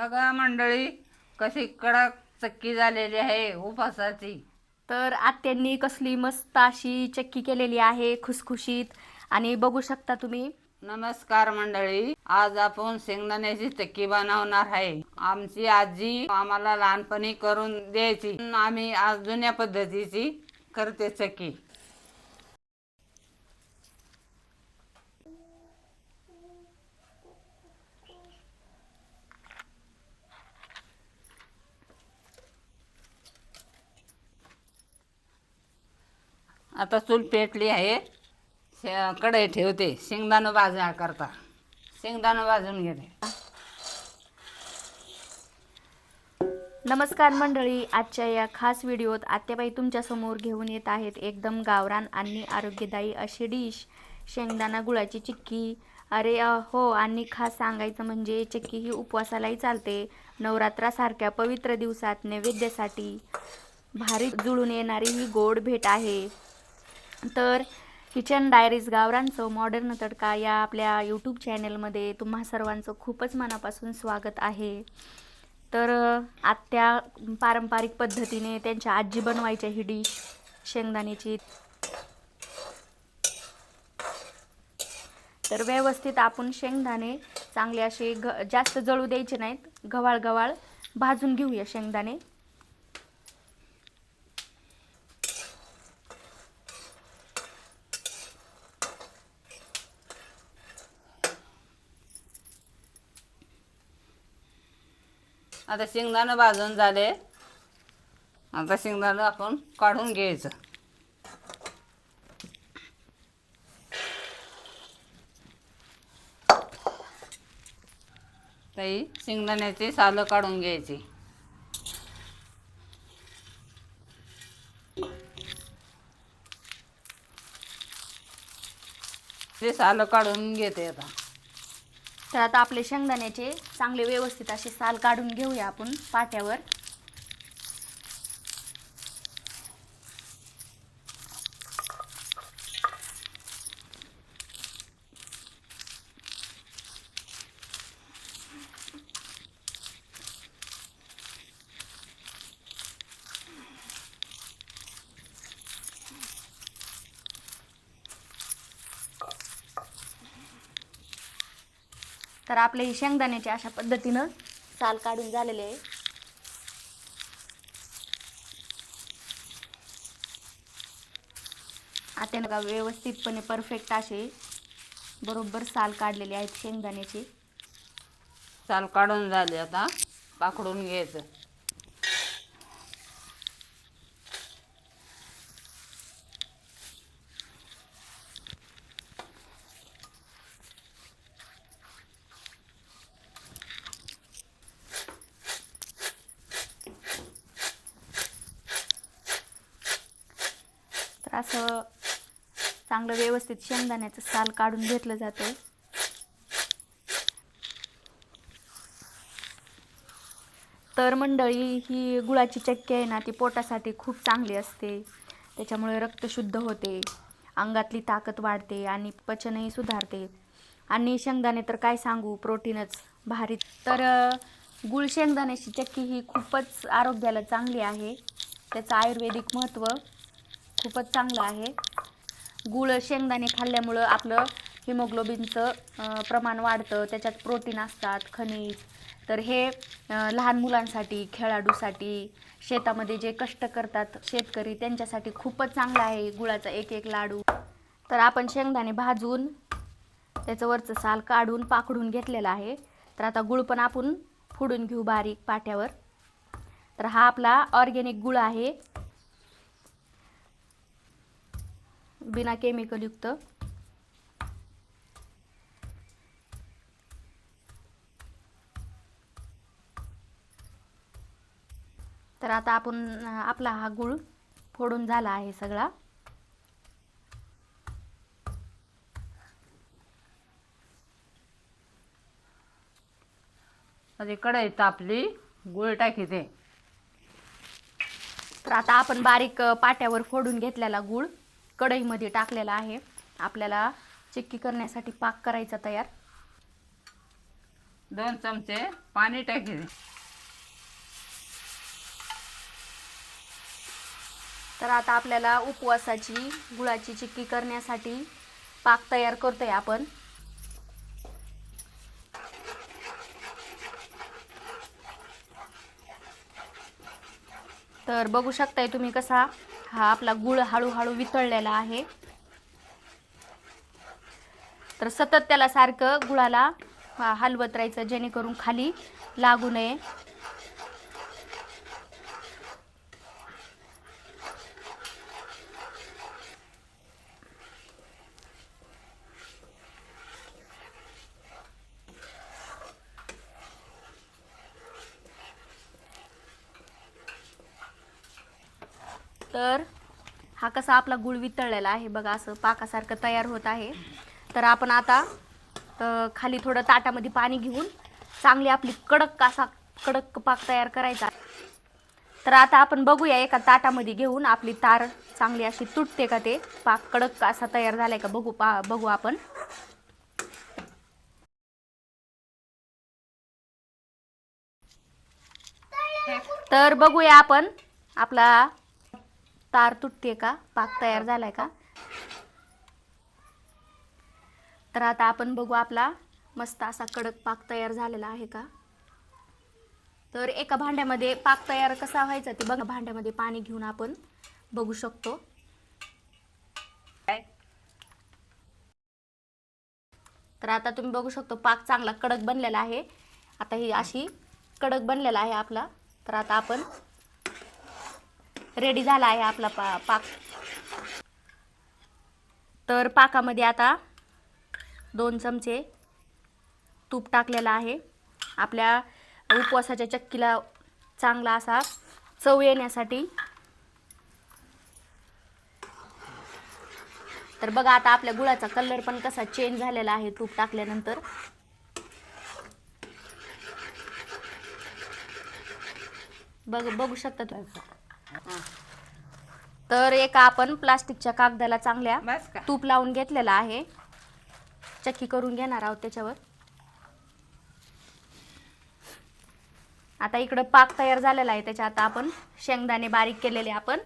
बघा मंडळी कशी कडक चक्की झालेली आहे उपासाची. तर आत्यांनी कसली मस्त अशी चक्की केलेली आहे खुसखुशीत. आणि बघू शकता तुम्ही. नमस्कार मंडळी आज आपण शेंगदाण्याची चक्की बनवणार आहे. आमची आजी आम्हाला लहानपणी करून द्यायची. आम्ही आज जुन्या पद्धतीची करते चक्की. आता चूल पेटली आहे. शे- कढई ठेवते. शेंगदाणं भाजण्या करता. शेंगदाणं भाजून घेते. नमस्कार मंडळी. आजच्या या खास व्हिडिओत आत्याबाई तुमच्यासमोर घेऊन येत आहेत एकदम गावरान आणि आरोग्यदायी अशी डिश शेंगदाणा गुळाची चिक्की. अरे हो आणि खास सांगायचं म्हणजे चिक्की ही उपवासालाही चालते. नवरात्रासारख्या पवित्र दिवसात नैवेद्यासाठी भारी जुळून येणारी ही गोड भेट आहे. तर किचन डायरीज गावरांचं मॉडर्न तडका या आपल्या यूट्यूब चॅनलमध्ये तुम्हा सर्वांचं खूपच मनापासून स्वागत आहे. तर आत्या पारंपरिक पद्धतीने त्यांच्या आजी बनवायच्या ही डिश शेंगदाण्याची. तर व्यवस्थित आपण शेंगदाणे चांगले असे घ जास्त जळू द्यायचे नाहीत. गवाळ गवाळ भाजून घेऊया शेंगदाणे. आता शेंगदाणं भाजून झाले. आता शेंगदाणं आपण काढून घ्यायचं. ताई शेंगदाण्याची सालं काढून घ्यायची. ते सालं काढून घेते आता. तर आता आपले शेंगदाण्याचे चांगले व्यवस्थित असे साल काढून घेऊया आपण पाट्यावर. तर आपले हे शेंगदाण्याचे अशा पद्धतीनं साल काढून झालेले आहे. आता बघा व्यवस्थितपणे परफेक्ट असे बरोबर साल काढलेले आहेत शेंगदाण्याचे. साल काढून झाले आता पाकडून घ्यायचं. असं चांगलं व्यवस्थित शेंगदाण्याचं साल काढून घेतलं जातं. तर मंडळी ही गुळाची चक्की आहे ना ती पोटासाठी खूप चांगली असते. त्याच्यामुळे रक्त शुद्ध होते अंगातली ताकद वाढते आणि पचनही सुधारते. आणि शेंगदाणे तर काय सांगू प्रोटीनच भारी. तर गुळ शेंगदाण्याची चक्की ही खूपच आरोग्याला चांगली आहे. त्याचं आयुर्वेदिक महत्त्व खूपच चांगलं आहे. गुळ शेंगदाणे खाल्ल्यामुळं आपलं हिमोग्लोबिनचं प्रमाण वाढतं त्याच्यात प्रोटीन असतात खनिज. तर हे लहान मुलांसाठी खेळाडूसाठी शेतामध्ये जे कष्ट करतात शेतकरी त्यांच्यासाठी खूपच चांगलं आहे गुळाचा एक एक लाडू. तर आपण शेंगदाणे भाजून त्याचं वरचं साल काढून पाकडून घेतलेलं आहे. तर आता गुळ पण आपण फोडून घेऊ बारीक पाट्यावर. तर हा आपला ऑर्गेनिक गुळ आहे. बिना केमिकल युक्त. तर आता आपण आपला हा गुळ फोडून झाला आहे सगळा. आता कढई तापली गुळ टाकी ते. तर आता आपण बारीक पाट्यावर फोडून घेतलेला गूळ. कढईमध्ये टाकलेला आहे. आपल्याला चिक्की करण्यासाठी पाक करायचा तयार. दोन चमचे पाणी टाकायचे तर आता आपल्याला उपवासाची गुळाची चिक्की करण्यासाठी पाक तयार करतोय आपण. तर बघू शकताय तुम्ही कसा हा आपला गुळ हळूहळू वितळलेला आहे. तर सतत त्याला सारखं गुळाला हा, हलवत राहायचं जेणेकरून खाली लागू नये. तर हा कसा आपला गुळ वितळलेला आहे. बघा असं पाकासारखं तयार होत आहे. तर आपण आता खाली थोडं ताटामध्ये पाणी घेऊन चांगली आपली कडक असा कडक पाक तयार करायचा तर आता आपण बघूया एका ताटामध्ये घेऊन आपली तार चांगली अशी तुटते का ते. पाक कडक असा तयार झालाय का बघू पा बघू आपण. तर बघूया आपण आपला तार तुटते का? पाक तयार झालाय का? तर आता आपण बघू आपला मस्त असा कडक पाक तयार झालेला आहे का? तर एका भांड्यामध्ये पाक तयार कसा व्हायचा ते बघा. भांड्यामध्ये पाणी घेऊन आपण बघू शकतो. तर आता तुम्ही बघू शकतो पाक चांगला कडक बनलेला आहे. आता ही अशी कडक बनलेला आहे आपला. तर आता आपण रेडी झाला आहे आपला पा पाक. तर पाकामध्ये आता दोन चमचे तूप टाकलेलं आहे. आपल्या उपवासाच्या चक्कीला चांगला असा चव येण्यासाठी. तर बघा आता आपल्या गुळाचा कलर पण कसा चेंज झालेला आहे तूप टाकल्यानंतर. बघ बघू शकता तुम्ही. तर एका आपण प्लास्टिकच्या कागदाला चांगल्या बस का? तूप लावून घेतलेला आहे. चक्की करून घेणार आहोत त्याच्यावर. आता इकडं पाक तयार झालेला आहे. त्याच्यात आता आपण शेंगदाणे बारीक केलेले आपण.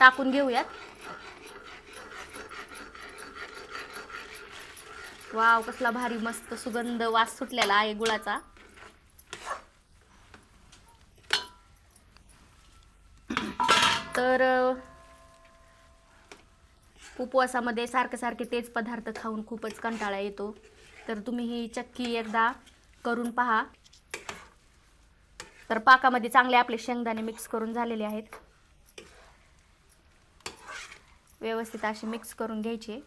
टाकून घेऊयात. वाव कसला भारी मस्त सुगंध वास सुटलेला आहे गुळाचा. तर उपवासामध्ये सारखे सारखे तेच पदार्थ खाऊन खूपच कंटाळा येतो. तर तुम्ही ही चक्की एकदा करून पहा. तर पाकामध्ये चांगले आपले शेंगदाणे मिक्स करून झालेले आहेत. व्यवस्थित असे मिक्स करून घ्यायचे.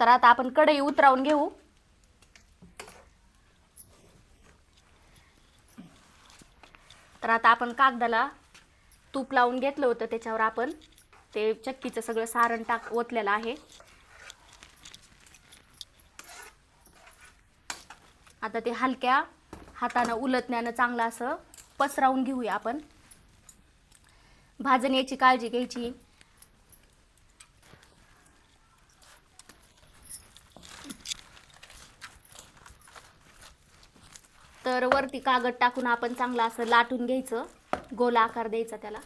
तर आता आपण कढई उतरावून घेऊ. तर आता आपण कागदाला तूप लावून घेतलं होतं त्याच्यावर आपण ते चक्कीचं सगळं सारण टाक ओतलेलं आहे. आता ते हलक्या हातानं उलटण्यानं चांगलं असं पसरावून घेऊया आपण. भाजण्याची काळजी घ्यायची. तर वरती कागद टाकून आपण चांगलं असं लाटून घ्यायचं. गोल आकार द्यायचा त्याला.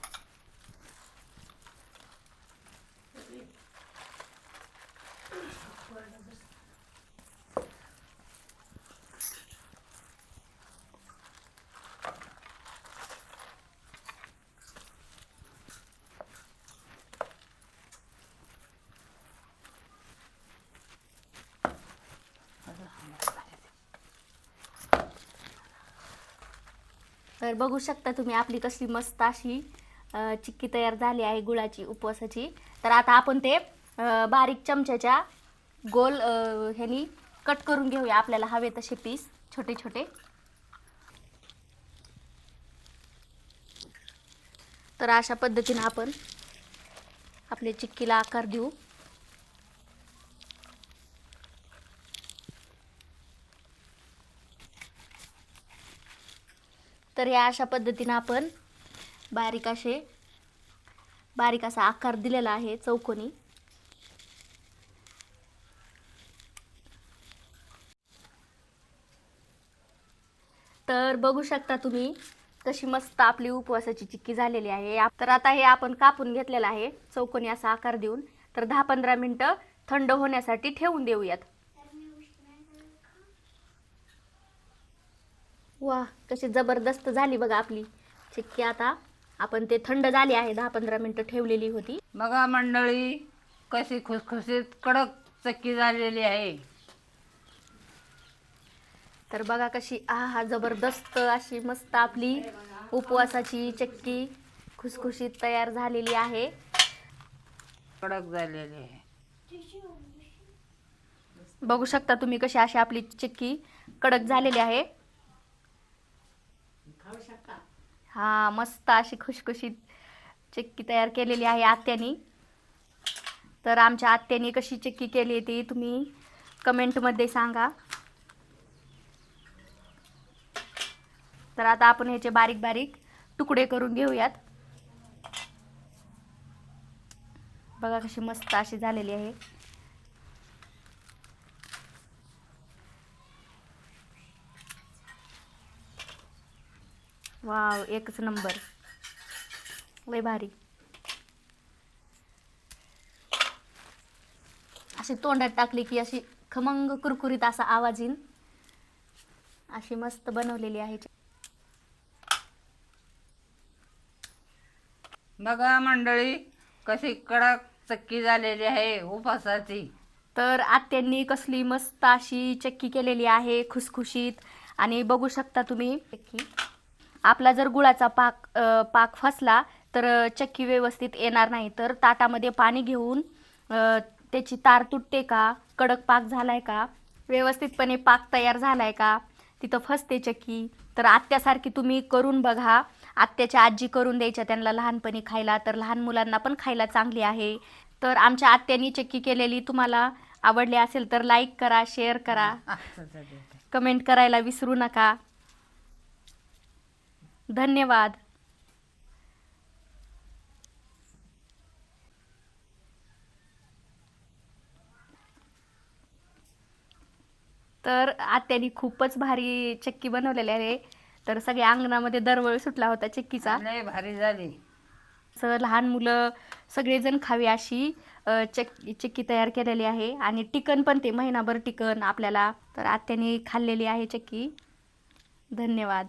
तर बघू शकता तुम्ही आपली कशी मस्त अशी चिक्की तयार झाली आहे गुळाची उपवासाची. तर आता आपण ते बारीक चमच्याच्या गोल ह्यानी कट करून घेऊया आपल्याला हवे तसे पीस छोटे छोटे. तर अशा पद्धतीनं आपण आपल्या चिक्कीला आकार देऊ. तर या अशा पद्धतीनं आपण बारीक असे बारीक असा आकार दिलेला आहे चौकोनी. तर बघू शकता तुम्ही कशी मस्त आपली उपवासाची चिक्की झालेली आहे. तर आता हे आपण कापून घेतलेलं आहे चौकोनी असा आकार देऊन. तर दहा पंधरा मिनटं थंड होण्यासाठी ठेवून देऊयात. वा कशी जबरदस्त झाली बघा आपली. चिक्की आता आपण ते थंड झाली आहे दहा पंधरा मिनटं ठेवलेली होती. बघा मंडळी कशी खुसखुशीत कडक चक्की झालेली आहे. तर बघा कशी आहा जबरदस्त अशी मस्त आपली उपवासाची चक्की खुसखुशीत तयार झालेली आहे. कडक झालेली आहे. बघू शकता तुम्ही कशी अशी आपली चक्की कडक झालेली आहे. हा मस्त अशी खुशखुशीत चक्की तयार केलेली आहे आत्यानी. तर आमच्या आत्यानी कशी चक्की केली ती तुम्ही कमेंटमध्ये सांगा. तर आता आपण ह्याचे बारीक बारीक तुकडे करून घेऊयात. बघा कशी मस्त अशी झालेली आहे. वाव एकच नंबर. लय भारी. अशी तोंडात टाकली की अशी खमंग कुरकुरीत असा आवाज येईन. अशी मस्त बनवलेली आहे. बघा मंडळी कशी कडक चक्की झालेली आहे उपासाची. तर आत्यांनी कसली मस्त अशी चक्की केलेली आहे खुसखुशीत. आणि बघू शकता तुम्ही चक्की आपला जर गुळाचा पाक पाक फसला तर चक्की व्यवस्थित येणार नाही. तर ताटामध्ये पाणी घेऊन त्याची तार तुटते का? कडक पाक झालाय का? व्यवस्थितपणे पाक तयार झालाय का? तिथं फसते चक्की. तर आत्यासारखी तुम्ही करून बघा. आत्याच्या आजी करून द्यायच्या त्यांना लहानपणी खायला. तर लहान मुलांना पण खायला चांगली आहे. तर आमच्या आत्यानी चक्की केलेली तुम्हाला आवडली असेल तर लाईक करा शेअर करा. कमेंट करायला विसरू नका. धन्यवाद. तर आत्यानी खूपच भारी चक्की बनवलेली आहे. तर सगळ्या अंगणामध्ये दरवळ सुटला होता चक्कीचा. लय भारी झाली. असं लहान मुलं सगळेजण खावी अशी अ, चक चिक्की तयार केलेली आहे. आणि टिकन पण ते महिनाभर टिकन आपल्याला. तर आत्याने खाल्लेली आहे चक्की. धन्यवाद.